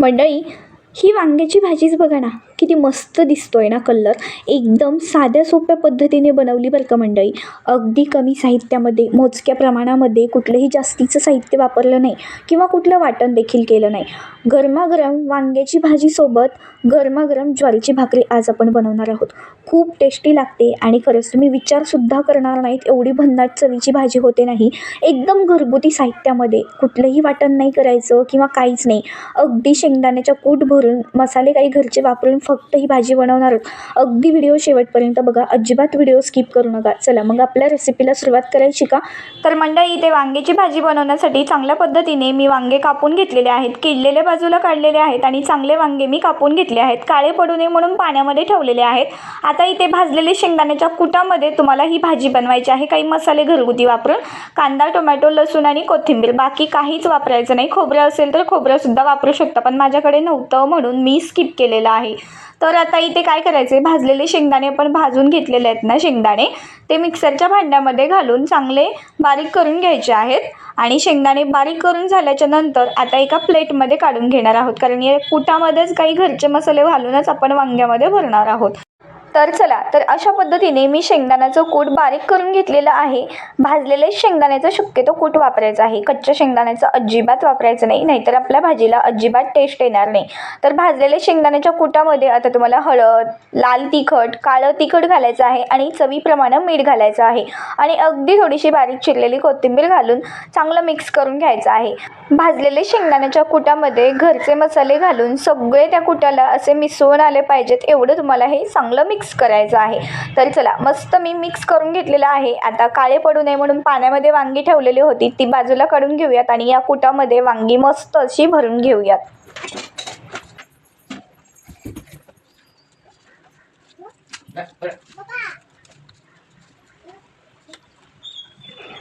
मंडळी ही वांग्याची भाजीच बघा ना. किती मस्त दिसतो आहे ना कलर. एकदम साध्या सोप्या पद्धतीने बनवली बरं का मंडळी. अगदी कमी साहित्यामध्ये मोजक्या प्रमाणामध्ये कुठलंही जास्तीचं साहित्य वापरलं नाही किंवा कुठलं वाटण देखील केलं नाही. गरमागरम वांग्याची भाजीसोबत गरमागरम ज्वारीची भाकरी आज आपण बनवणार आहोत. खूप टेस्टी लागते आणि खरंच तुम्ही विचारसुद्धा करणार नाहीत एवढी भन्नाट चवीची भाजी होते नाही. एकदम घरगुती साहित्यामध्ये कुठलंही वाटण नाही करायचं किंवा काहीच नाही. अगदी शेंगदाण्याच्या कूट भरून मसाले काही घरचे वापरून फक्त ही भाजी बनवणार आहोत. अगदी व्हिडिओ शेवटपर्यंत बघा. अजिबात व्हिडिओ स्किप करू नका. चला मग आपल्या रेसिपीला सुरुवात करायची का तर मंडळी इथे वांग्याची भाजी बनवण्यासाठी चांगल्या पद्धतीने मी वांगे कापून घेतलेले आहेत. किडलेल्या बाजूला काढलेले आहेत आणि चांगले वांगे मी कापून घेतले आहेत. काळे पडू नये म्हणून पाण्यामध्ये ठेवलेले आहेत. आता इथे भाजलेले शेंगदाण्याच्या कुटामध्ये तुम्हाला ही भाजी बनवायची आहे. काही मसाले घरगुती वापरून कांदा टोमॅटो लसूण आणि कोथिंबीर. बाकी काहीच वापरायचं नाही. खोबरं असेल तर खोबरंसुद्धा वापरू शकता पण माझ्याकडे नव्हतं म्हणून मी स्किप केलेलं आहे. तर आता इथे काय करायचं आहे भाजलेले शेंगदाणे आपण भाजून घेतलेले आहेत ना शेंगदाणे. ते मिक्सरच्या भांड्यामध्ये घालून चांगले बारीक करून घ्यायचे आहेत. आणि शेंगदाणे बारीक करून झाल्याच्यानंतर आता एका प्लेटमध्ये काढून घेणार आहोत. कारण या कुटामध्येच काही घरचे मसाले घालूनच आपण वांग्यामध्ये भरणार आहोत. तर चला तर अशा पद्धतीने मी शेंगदाण्याचं कूट बारीक करून घेतलेलं आहे. भाजलेले शेंगदाण्याचं शक्यतो कूट वापरायचं आहे. कच्च्या शेंगदाण्याचं अजिबात वापरायचं नाही नाहीतर आपल्या भाजीला अजिबात टेस्ट येणार नाही. तर भाजलेले शेंगदाण्याच्या कुटामध्ये आता तुम्हाला हळद लाल तिखट काळं तिखट घालायचं आहे आणि चवीप्रमाणे मीठ घालायचं आहे. आणि अगदी थोडीशी बारीक चिरलेली कोथिंबीर घालून चांगलं मिक्स करून घ्यायचं आहे. भाजलेले शेंगदाण्याच्या कुटामध्ये घरचे मसाले घालून सगळे त्या कुटाला असे मिसळून आले पाहिजेत एवढं तुम्हाला हे चांगलं मिक्स करायचं आहे. तर चला मस्त मी मिक्स करून घेतलेलं आहे. आता काळे पडू नये म्हणून पाण्यामध्ये वांगी ठेवलेली होती ती बाजूला काढून घेऊयात आणि या कुटामध्ये वांगी मस्त अशी भरून घेऊयात.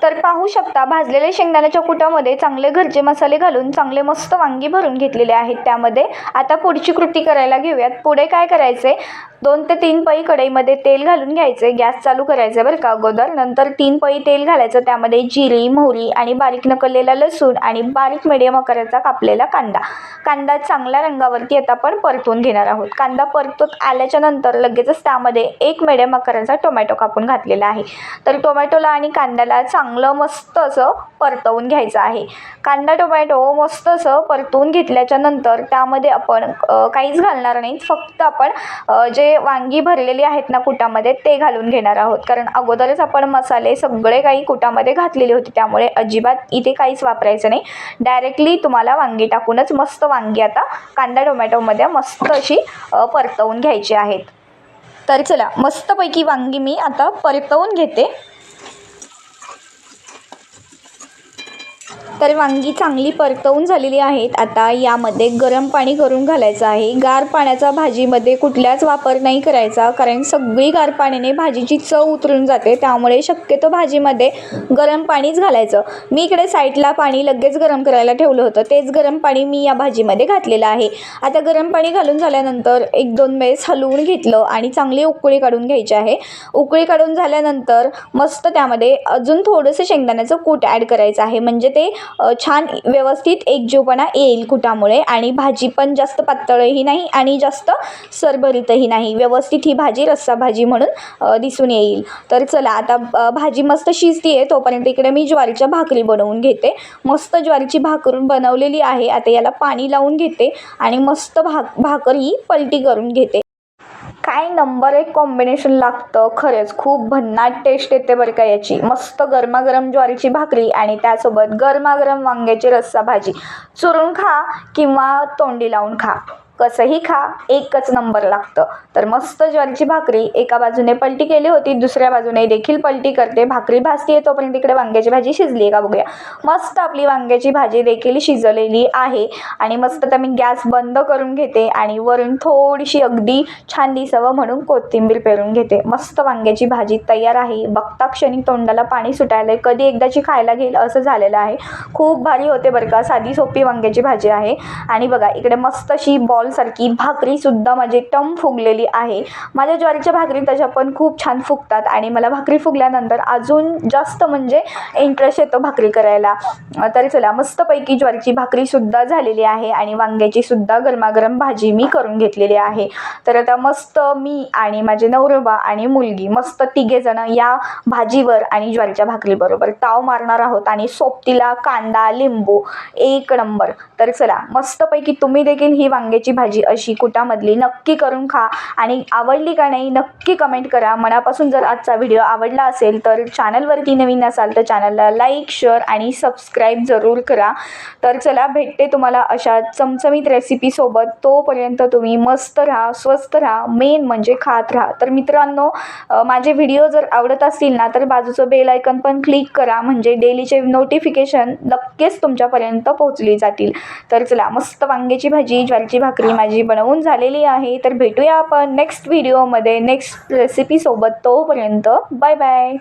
तर पाहू शकता भाजलेल्या शेंगदाण्याच्या कुटामध्ये चांगले घरचे मसाले घालून चांगले मस्त वांगी भरून घेतलेले आहेत त्यामध्ये. आता पुढची कृती करायला घेऊयात. पुढे काय करायचे दोन ते तीन पई कढईमध्ये तेल घालून घ्यायचे. गॅस चालू करायचं बरं का अगोदर. नंतर तीन पई तेल घालायचं. त्यामध्ये जिरी मोहरी आणि बारीक नकललेला लसूण आणि बारीक मिडियम आकाराचा कापलेला कांदा. कांदा चांगल्या रंगावरती आता आपण परतून घेणार आहोत. कांदा परतून आल्याच्यानंतर लगेचच त्यामध्ये एक मिडियम आकाराचा टोमॅटो कापून घातलेला आहे. तर टोमॅटोला आणि कांद्याला चांगलं मस्त असं परतवून घ्यायचं आहे. कांदा टोमॅटो मस्त असं परतवून घेतल्याच्या नंतर त्यामध्ये आपण काहीच घालणार नाही. फक्त आपण जे वांगी भरलेली आहेत ना कुटामध्ये ते घालून घेणार आहोत. कारण अगोदरच आपण मसाले सगळे काही कुटामध्ये घातलेले होते. त्यामुळे अजिबात इथे काहीच वापरायचं नाही. डायरेक्टली तुम्हाला वांगी टाकूनच मस्त वांगी आता कांदा टोमॅटोमध्ये मस्त अशी परतवून घ्यायची आहेत. तर चला मस्तपैकी वांगी मी आता परतवून घेते. तर वांगी चांगली परतवून झालेली आहेत. आता यामध्ये गरम पाणी करून घालायचं आहे. गार पाण्याचा भाजीमध्ये कुठल्याच वापर नाही करायचा कारण सगळी गार पाण्याने भाजीची चव उतरून जाते. त्यामुळे शक्यतो भाजीमध्ये गरम पाणीच घालायचं. मी इकडे साईडला पाणी लगेच गरम करायला ठेवलं होतं. तेच गरम पाणी मी या भाजीमध्ये घातलेलं आहे. आता गरम पाणी घालून झाल्यानंतर एक दोन वेळेस हलवून घेतलं आणि चांगली उकळी काढून घ्यायची आहे. उकळी काढून झाल्यानंतर मस्त त्यामध्ये अजून थोडंसं शेंगदाण्याचं कूट ॲड करायचं आहे. म्हणजे ते छान व्यवस्थित एकजीवपणा येईल कुटामुळे आणि भाजी पण जास्त पातळही नाही आणि जास्त सरभरीतही नाही. व्यवस्थित ही भाजी रस्सा भाजी म्हणून दिसून येईल. तर चला आता भाजी मस्त शिजती आहे तोपर्यंत इकडे मी ज्वारीच्या भाकरी बनवून घेते. मस्त ज्वारीची भाकर बनवलेली आहे. आता याला पाणी लावून घेते आणि मस्त भाक भाकर ही पलटी करून घेते. काय नंबर एक कॉम्बिनेशन लागतं? खरंच खूप भन्नाट टेस्ट येते बरं का याची. मस्त गरमागरम ज्वारीची भाकरी आणि त्यासोबत गरमागरम वांग्याची रस्सा भाजी. चुरून खा किंवा तोंडी लावून खा. कसंही खा एकच नंबर लागतं. तर मस्त ज्वारीची भाकरी एका बाजूने पलटी केली होती दुसऱ्या बाजूने देखील पलटी करते. भाकरी भाजते तोपर्यंत इकडे वांग्याची भाजी शिजली आहे. का बघूया. मस्त आपली वांग्याची भाजी देखील शिजलेली आहे. आणि मस्त आता मी गॅस बंद करून घेते आणि वरून थोडीशी अगदी छान दिसावं म्हणून कोथिंबीर पेरून घेते. मस्त वांग्याची भाजी तयार आहे. बघता क्षणी तोंडाला पाणी सुटायला कधी एकदाची खायला घेईल असं झालेलं आहे. खूप भारी होते बरं का. साधी सोपी वांग्याची भाजी आहे. आणि बघा इकडे मस्त अशी बॉल बॉलसारखी भाकरीसुद्धा माझी टम फुगलेली आहे. माझ्या ज्वारीच्या भाकरी त्याच्या पण खूप छान फुगतात आणि मला भाकरी फुगल्यानंतर अजून जास्त म्हणजे इंटरेस्ट येतो भाकरी करायला. तरी तर चला मस्तपैकी ज्वारीची भाकरीसुद्धा झालेली आहे आणि वांग्याची सुद्धा गरमागरम भाजी मी करून घेतलेली आहे. तर आता मस्त मी आणि माझे नवरोबा आणि मुलगी मस्त तिघे जण या भाजीवर आणि ज्वारीच्या भाकरीबरोबर ताव मारणार आहोत आणि सोबतीला कांदा लिंबू एक नंबर. तर चला मस्तपैकी तुम्ही देखील ही वांग्याची भाजी अशी कुटामधली नक्की करून खा. आणि आवडली का नाही नक्की कमेंट करा. मनापासून जर आजचा व्हिडिओ आवडला असेल तर चॅनलवरती नवीन असाल तर चॅनलला लाईक शेअर आणि सबस्क्राईब जरूर करा. तर चला भेटते तुम्हाला अशा चमचमीत रेसिपीसोबत तोपर्यंत तुम्ही मस्त राहा स्वस्त राहा. मेन म्हणजे खात राहा. तर मित्रांनो माझे व्हिडिओ जर आवडत असतील ना तर बाजूचं बेल आयकन पण क्लिक करा. म्हणजे डेलीचे नोटिफिकेशन नक्कीच तुमच्यापर्यंत पोहोचली जातील. तर चला मस्त वांग्याची भाजी ज्वारीची भाकरी माझी बनवून झालेली आहे. तर भेटूया आपण नेक्स्ट व्हिडिओमध्ये नेक्स्ट रेसिपीसोबत तोपर्यंत. Bye bye